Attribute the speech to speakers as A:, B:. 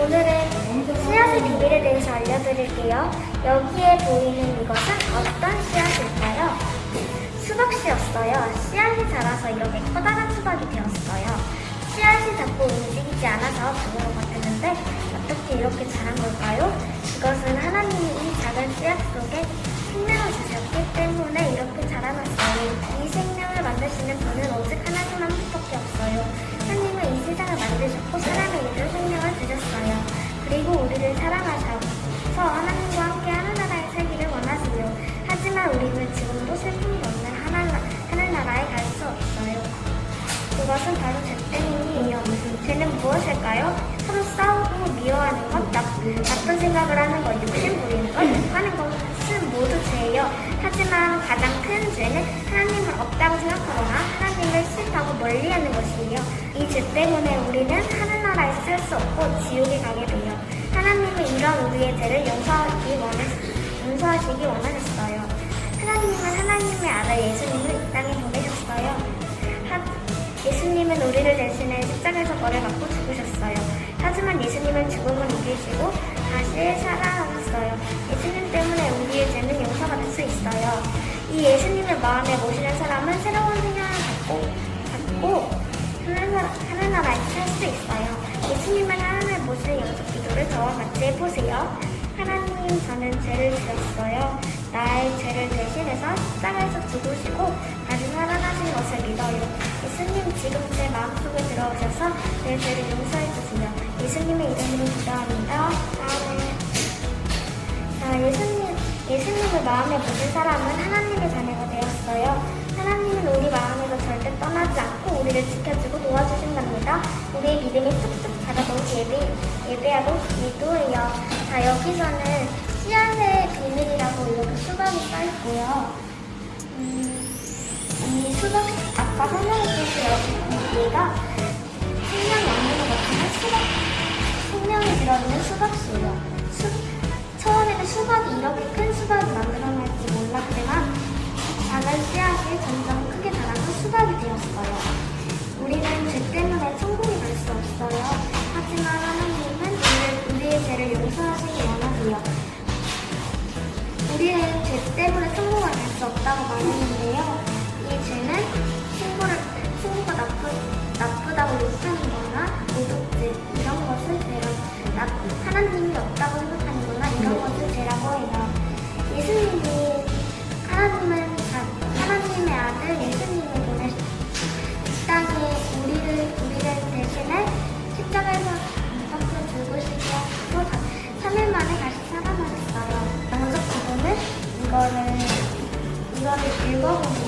A: 오늘은 씨앗의 비밀에 대해서 알려드릴게요. 여기에 보이는 이것은 어떤 씨앗일까요? 수박 씨였어요. 씨앗이 자라서 이렇게 커다란 수박이 되었어요. 씨앗이 자꾸 움직이지 않아서 바보로 같았는데 어떻게 이렇게 자란 걸까요? 그것은 하나님이 이 작은 씨앗 속에 생명을 주셨기 우리를 사랑하셔서 하나님과 함께 하늘나라에 살기를 원하세요. 하지만 우리는 지금도 슬픔이 없는 하늘나, 하늘나라에 갈 수 없어요. 그것은 바로 죄 때문이에요. 죄는 무엇일까요? 서로 싸우고 미워하는 것, 나, 나쁜 생각을 하는 것, 욕심 부리는 것, 욕하는 것은 모두 죄예요. 하지만 가장 큰 죄는 하나님을 없다고 생각하거나 하나님을 싫다고 멀리하는 것이에요. 이 죄 때문에 우리는 하늘나라에 쓸 수 없고 지옥에 가게 돼요. 하나님은 이런 우리의 죄를 용서하기 원했, 용서하시기 원하셨어요. 하나님은 하나님의 아들 예수님을 이 땅에 보내셨어요. 하- 예수님은 우리를 대신해 십자가에서 벌을 받고 죽으셨어요. 하지만 예수님은 죽음을 이기시고 다시 살아나셨어요. 예수님 때문에 우리의 죄는 용서가 될수 있어요. 이 예수님을 마음에 모시는 사람은 새로운 생명을 갖고, 갖고 하늘나라, 하늘나라에 살 수 있어요. 예수님을 저와 같이 해보세요. 하나님, 저는 죄를 지었어요. 나의 죄를 대신해서 십자가에서 죽으시고 다시 살아나신 것을 믿어요. 예수님 지금 제 마음속에 들어오셔서 내 죄를 용서해 주세요. 예수님의 이름으로 기도합니다. 아멘. 자, 예수님, 예수님을 마음에 모신 사람은 하나님의 자녀가 되었어요. 하나님은 우리 마음에서 절대 떠나지 않고 우리를 지켜주고 도와주신답니다. 우리의 믿음이 쑥쑥 자라도록 예배, 예배하고 기도해요. 자, 여기서는 씨앗의 비밀이라고 이렇게 수박이 써있고요. 음, 이 수박, 아까 설명했듯이 여기가 생명이 없는 것 같으면 수박, 생명이 들어있는 수박씨예요. 수, 처음에는 수박이 이렇게 큰 수박이 만들어낼지 몰랐지만 작은 씨앗이 점점 이거